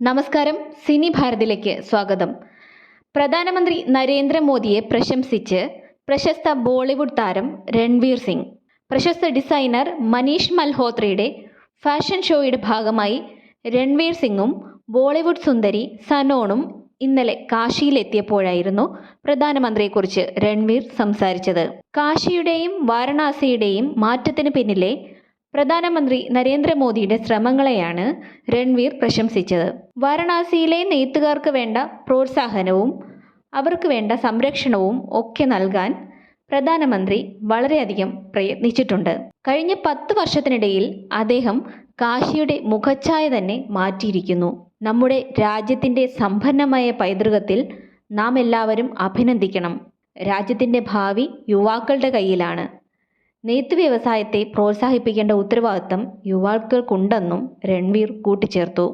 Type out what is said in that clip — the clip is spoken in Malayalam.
നമസ്കാരം. സിനി ഭാരതിലേക്ക് സ്വാഗതം. പ്രധാനമന്ത്രി നരേന്ദ്രമോദിയെ പ്രശംസിച്ച് പ്രശസ്ത ബോളിവുഡ് താരം രൺവീർ സിംഗ് പ്രശസ്ത ഡിസൈനർ മനീഷ് മൽഹോത്രയുടെ ഫാഷൻ ഷോയുടെ ഭാഗമായി രൺവീർ സിംഗും ബോളിവുഡ് സുന്ദരി സനോണും ഇന്നലെ കാശിയിലെത്തിയപ്പോഴായിരുന്നു പ്രധാനമന്ത്രിയെക്കുറിച്ച് രൺവീർ സംസാരിച്ചത്. കാശിയുടെയും വാരണാസിയുടെയും മാറ്റത്തിന് പിന്നിലെ പ്രധാനമന്ത്രി നരേന്ദ്രമോദിയുടെ ശ്രമങ്ങളെയാണ് രൺവീർ പ്രശംസിച്ചത്. വാരണാസിയിലെ നെയ്ത്തുകാർക്ക് വേണ്ട പ്രോത്സാഹനവും അവർക്ക് വേണ്ട സംരക്ഷണവും ഒക്കെ നൽകാൻ പ്രധാനമന്ത്രി വളരെയധികം പ്രയത്നിച്ചിട്ടുണ്ട്. കഴിഞ്ഞ പത്ത് വർഷത്തിനിടയിൽ അദ്ദേഹം കാശിയുടെ മുഖച്ഛായ തന്നെ മാറ്റിയിരിക്കുന്നു. നമ്മുടെ രാജ്യത്തിന്റെ സമ്പന്നമായ പൈതൃകത്തിൽ നാം എല്ലാവരും അഭിനന്ദിക്കണം. രാജ്യത്തിന്റെ ഭാവി യുവാക്കളുടെ കയ്യിലാണ്. നെയ്ത്ത് വ്യവസായത്തെ പ്രോത്സാഹിപ്പിക്കേണ്ട ഉത്തരവാദിത്തം യുവാക്കൾക്കുണ്ടെന്നും രൺവീർ കൂട്ടിച്ചേർത്തു